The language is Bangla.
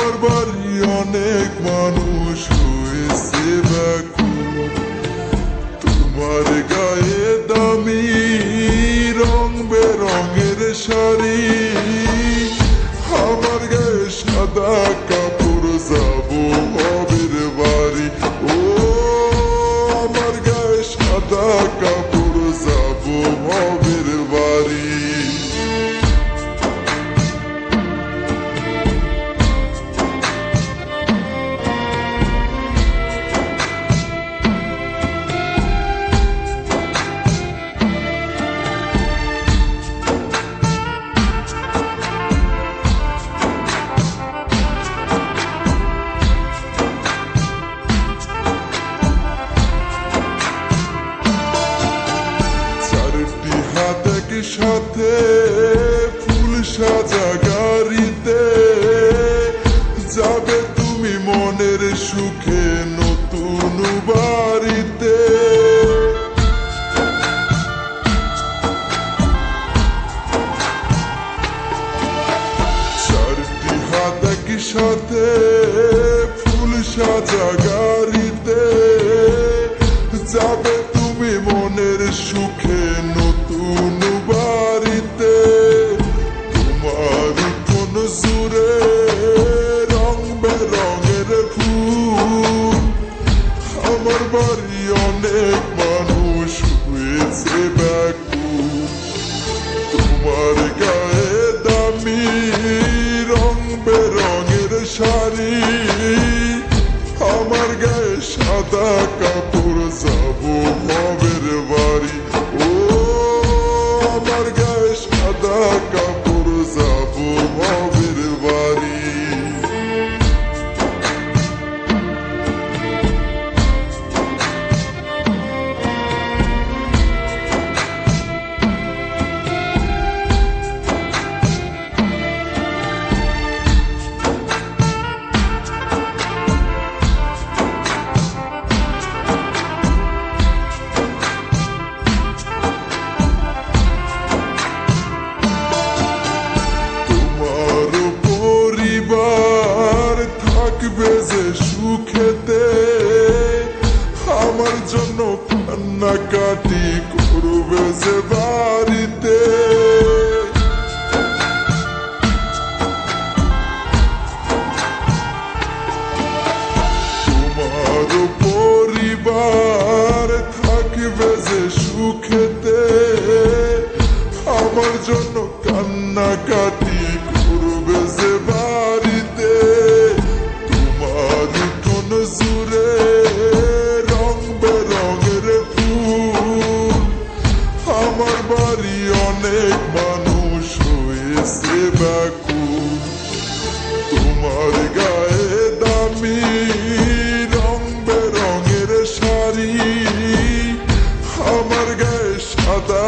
আমার বাড়ি অনেক মানুষ হয়েছে ব্যাকুল তোমার গায়ে দামি রং বেরঙের শাড়ি। সাথে ফুল সাজা গাড়িতে যাবে তুমি মনের সুখে নতুন বাড়িতে। সাথে ফুল সাজা গাড়িতে জুড়ে রং বেরঙের ফুল আমার বাড়ি অনেক মানুষ হয়েছে ব্যাকুল তোমার গায়ে দামি রং বেরঙের শাড়ি। আমার গায়ে সাদা কাপড় যাব মবের বাড়ি। ও, আমার গায়ে সাদা বাড়িতে তোমার পরিবার যে সুখেতে আমার জন্য কান্নাকাটি করবে বেকু তোমার গায়ে দামি রং বেরঙের শাড়ি আমার গায়ে সাদা